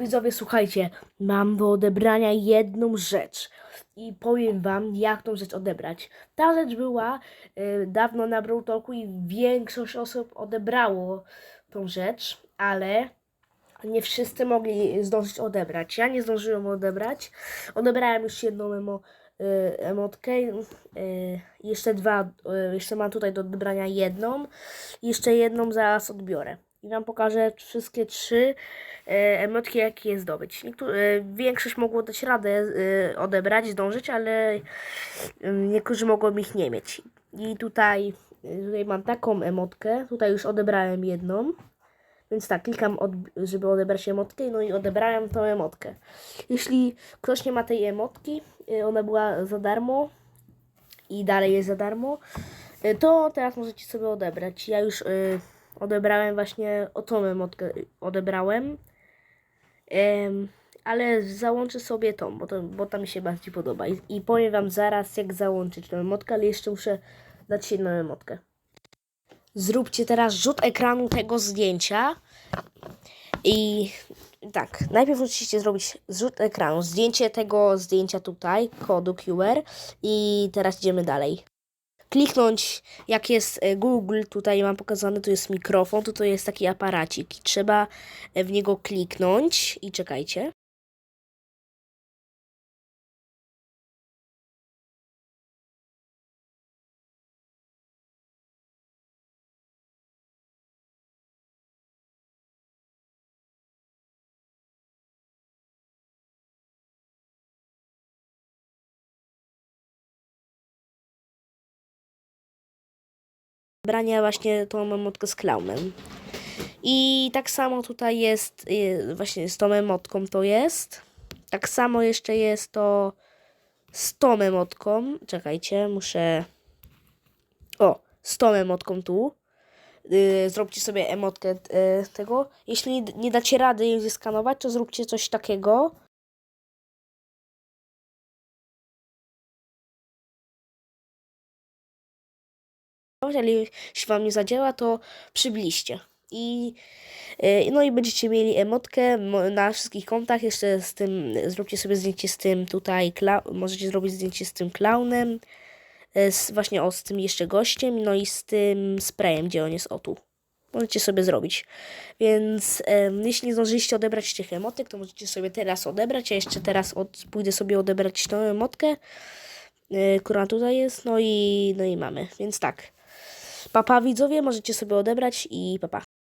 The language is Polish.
Widzowie, słuchajcie, mam do odebrania jedną rzecz i powiem wam, jak tą rzecz odebrać. Ta rzecz była y, dawno na Brawl Talku i większość osób odebrało tą rzecz, ale nie wszyscy mogli zdążyć odebrać. Ja nie zdążyłem odebrać. Odebrałem już jedną emo, y, emotkę. Y, jeszcze dwa, y, jeszcze mam tutaj do odebrania jedną. Jeszcze jedną zaraz odbiorę. I wam pokażę wszystkie trzy e, emotki, jakie je zdobyć. Niektóre, e, większość mogło dać radę e, odebrać, zdążyć, ale niektórzy mogą ich nie mieć. I tutaj, tutaj mam taką emotkę. Tutaj już odebrałem jedną. Więc tak, klikam, od, żeby odebrać emotkę, no i odebrałem tą emotkę. Jeśli ktoś nie ma tej emotki, ona była za darmo i dalej jest za darmo, to teraz możecie sobie odebrać. Ja już y, odebrałem właśnie, o tą odebrałem, Em, ale załączę sobie tą, bo, to, bo ta mi się bardziej podoba. I, I powiem wam zaraz, jak załączyć tą emotkę, ale jeszcze muszę dać jedną emotkę. Zróbcie teraz rzut ekranu tego zdjęcia. I tak, najpierw musicie zrobić zrzut ekranu, zdjęcie tego zdjęcia tutaj, kodu QR i teraz idziemy dalej. Kliknąć, jak jest e, Google, tutaj mam pokazane, tu jest mikrofon, tutaj jest taki aparacik i trzeba e, w niego kliknąć i czekajcie. Brania właśnie tą emotkę z klaunem. I tak samo tutaj jest, y, właśnie z tą emotką to jest. Tak samo jeszcze jest to z tą emotką. Czekajcie, muszę... O, z tą emotką tu. Y, zróbcie sobie emotkę y, tego. Jeśli nie, nie dacie rady jej zeskanować, to zróbcie coś takiego. Ale jeśli wam nie zadziała, to przybliżcie. I, y, no i będziecie mieli emotkę mo- na wszystkich kontach. Jeszcze z tym, zróbcie sobie zdjęcie z tym tutaj, możecie zrobić zdjęcie z tym klaunem, y, z, właśnie o, z tym jeszcze gościem, no i z tym sprayem, gdzie on jest o tu. Możecie sobie zrobić. Więc jeśli nie zdążyliście odebrać tych emotek, to możecie sobie teraz odebrać. Ja jeszcze teraz od, pójdę sobie odebrać tą emotkę, y, która tutaj jest. No i, no i mamy. Więc tak. Papa widzowie, możecie sobie odebrać i papa.